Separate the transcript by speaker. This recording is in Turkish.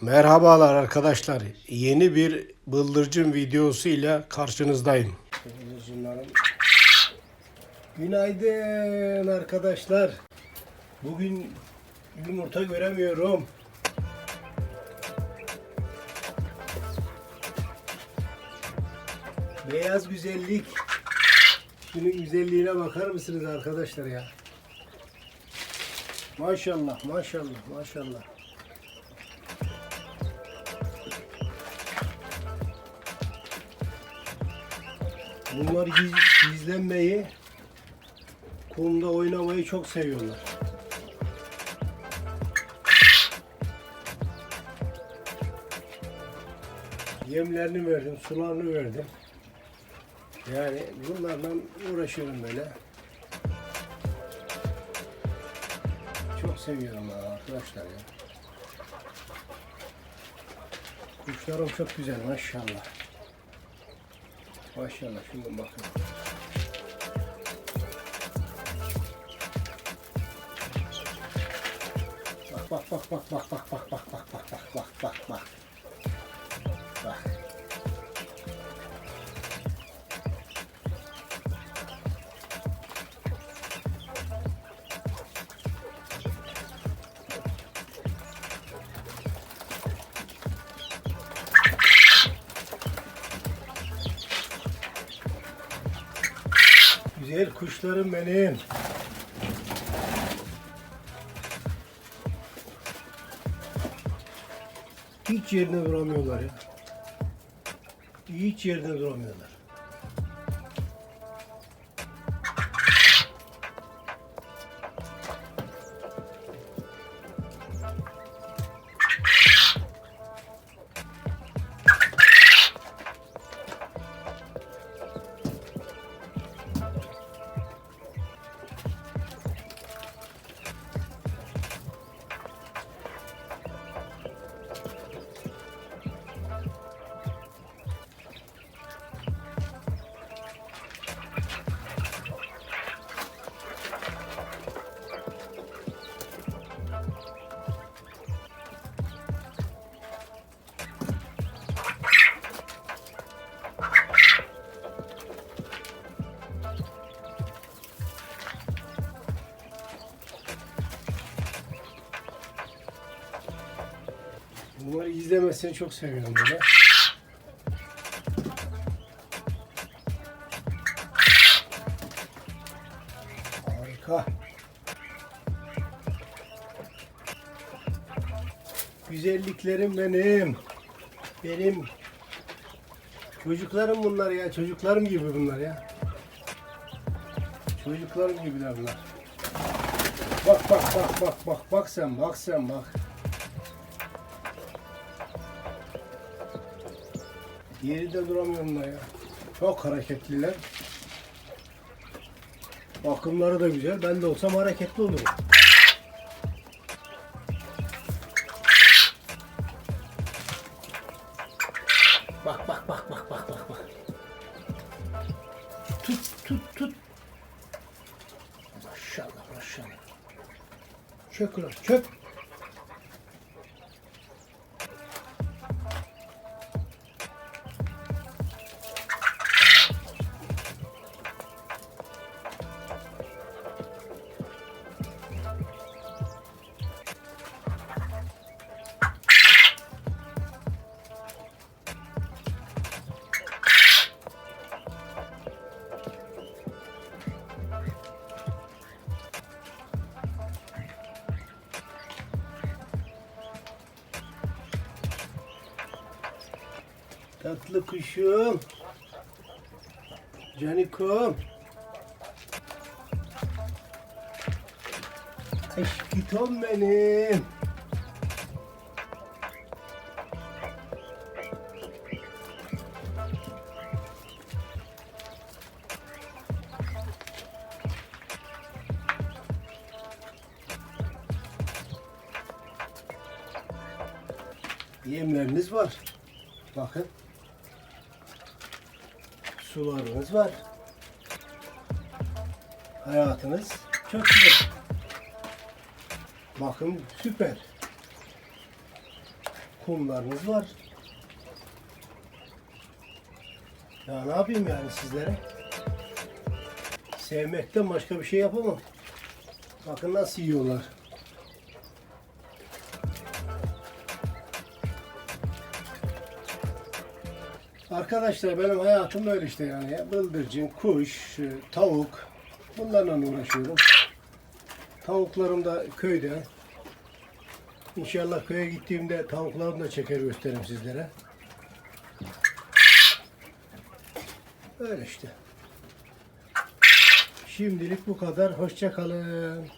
Speaker 1: Merhabalar arkadaşlar. Yeni bir bıldırcın videosu ile karşınızdayım. Günaydın arkadaşlar. Bugün yumurta göremiyorum. Beyaz güzellik. Şunun güzelliğine bakar mısınız arkadaşlar ya? Maşallah, maşallah, maşallah. Bunlar giz, gizlenmeyi, kumda oynamayı çok seviyorlar. Yemlerini verdim, sularını verdim. Yani bunlarla uğraşıyorum böyle. Çok seviyorum arkadaşlar ya. Kuşlarım çok güzel maşallah. Maşallah şimdi bakın. Bak bak bak bak bak bak bak bak bak bak bak bak bak bak. Güzel kuşlarım benim. Hiç yerine duramıyorlar ya. Hiç yerine duramıyorlar. Bunları izlemesini çok seviyorum böyle. Harika. Güzelliklerim benim. Benim çocuklarım bunlar ya. Çocuklarım gibi bunlar ya. Çocuklarım gibiler bunlar. Bak bak bak bak bak bak sen bak sen bak. Yerinde duramıyorlar ya. Çok hareketliler. Bakımları da güzel. Ben de olsam hareketli olurum. Bak bak bak bak bak bak bak. Tut tut tut. Maşallah maşallah. Çök ulan çök. Tatlı kuşum. Canikom. Aşkitom benim. Yemleriniz var. Bakın. Sularınız var. Hayatınız çok güzel. Bakın süper. kumlarınız var. Ya ne yapayım yani sizlere? Sevmekten başka bir şey yapamam. Bakın nasıl yiyorlar. Arkadaşlar benim hayatım böyle işte yani. ya. Bıldırcın, kuş, e, tavuk. Bunlarla uğraşıyorum. Tavuklarım da köyde. İnşallah köye gittiğimde tavuklarımı da çeker gösteririm sizlere. Öyle işte. Şimdilik bu kadar. Hoşça kalın.